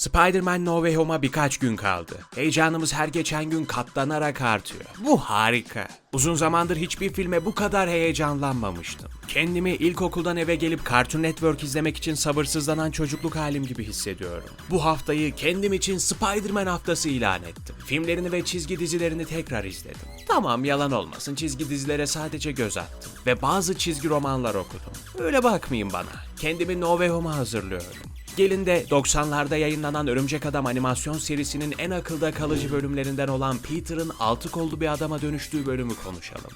Spider-Man No Way Home'a birkaç gün kaldı. Heyecanımız her geçen gün katlanarak artıyor. Bu harika. Uzun zamandır hiçbir filme bu kadar heyecanlanmamıştım. Kendimi ilkokuldan eve gelip Cartoon Network izlemek için sabırsızlanan çocukluk halim gibi hissediyorum. Bu haftayı kendim için Spider-Man haftası ilan ettim. Filmlerini ve çizgi dizilerini tekrar izledim. Tamam yalan olmasın çizgi dizilere sadece göz attım. Ve bazı çizgi romanlar okudum. Öyle bakmayın bana. Kendimi No Way Home'a hazırlıyorum. Gelin de 90'larda yayınlanan Örümcek Adam animasyon serisinin en akılda kalıcı bölümlerinden olan Peter'ın altı kollu bir adama dönüştüğü bölümü konuşalım.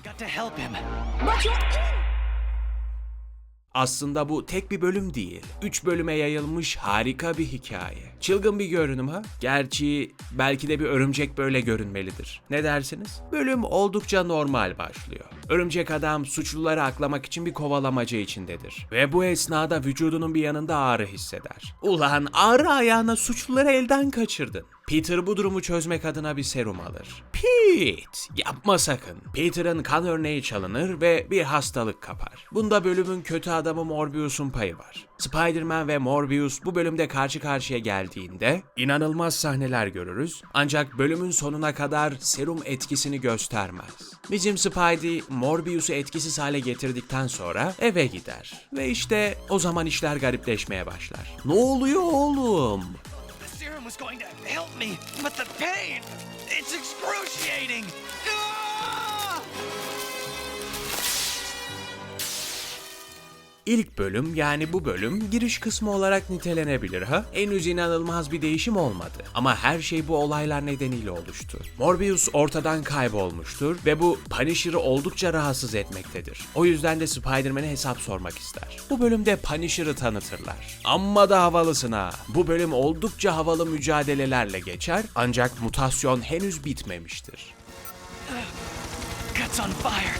Aslında bu tek bir bölüm değil. Üç bölüme yayılmış harika bir hikaye. Çılgın bir görünüm ha? Gerçi belki de bir örümcek böyle görünmelidir. Ne dersiniz? Bölüm oldukça normal başlıyor. Örümcek adam suçluları aklamak için bir kovalamaca içindedir. Ve bu esnada vücudunun bir yanında ağrı hisseder. Ulan ağrı ayağına suçluları elden kaçırdın. Peter bu durumu çözmek adına bir serum alır. Pete! Yapma sakın. Peter'ın kan örneği çalınır ve bir hastalık kapar. Bunda bölümün kötü adamı Morbius'un payı var. Spider-Man ve Morbius bu bölümde karşı karşıya geldiğinde inanılmaz sahneler görürüz. Ancak bölümün sonuna kadar serum etkisini göstermez. Bizim Spidey Morbius'u etkisiz hale getirdikten sonra eve gider. Ve işte o zaman işler garipleşmeye başlar. Ne oluyor oğlum? Was going to help me, but the pain, it's excruciating. Ah! İlk bölüm yani bu bölüm giriş kısmı olarak nitelenebilir ha? Henüz inanılmaz bir değişim olmadı. Ama her şey bu olaylar nedeniyle oluştu. Morbius ortadan kaybolmuştur ve bu Punisher'ı oldukça rahatsız etmektedir. O yüzden de Spider-Man'e hesap sormak ister. Bu bölümde Punisher'ı tanıtırlar. Amma da havalısın ha. Bu bölüm oldukça havalı mücadelelerle geçer ancak mutasyon henüz bitmemiştir. Guts on fire.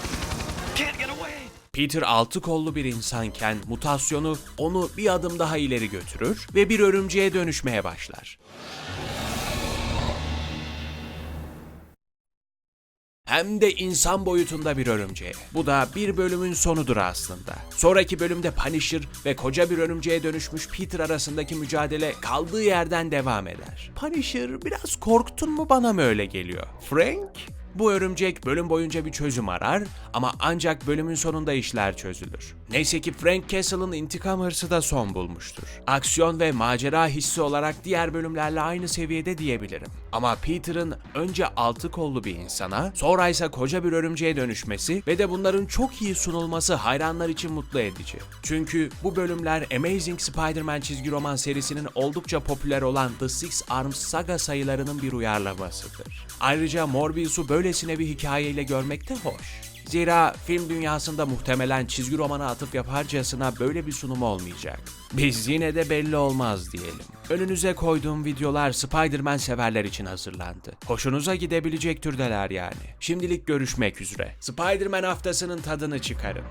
Can't get away. Peter altı kollu bir insanken mutasyonu onu bir adım daha ileri götürür ve bir örümceğe dönüşmeye başlar. Hem de insan boyutunda bir örümceğe. Bu da bir bölümün sonudur aslında. Sonraki bölümde Punisher ve koca bir örümceğe dönüşmüş Peter arasındaki mücadele kaldığı yerden devam eder. Punisher biraz korktun mu bana mı öyle geliyor? Frank? Bu örümcek bölüm boyunca bir çözüm arar ama ancak bölümün sonunda işler çözülür. Neyse ki Frank Castle'ın intikam hırsı da son bulmuştur. Aksiyon ve macera hissi olarak diğer bölümlerle aynı seviyede diyebilirim. Ama Peter'ın önce altı kollu bir insana, sonra ise koca bir örümceğe dönüşmesi ve de bunların çok iyi sunulması hayranlar için mutlu edici. Çünkü bu bölümler Amazing Spider-Man çizgi roman serisinin oldukça popüler olan The Six Arms saga sayılarının bir uyarlamasıdır. Ayrıca Morbius'u böylesine bir hikayeyle görmek de hoş. Zira film dünyasında muhtemelen çizgi romana atıf yaparcasına böyle bir sunum olmayacak. Biz yine de belli olmaz diyelim. Önünüze koyduğum videolar Spider-Man severler için hazırlandı. Hoşunuza gidebilecek türdeler yani. Şimdilik görüşmek üzere. Spider-Man haftasının tadını çıkarın.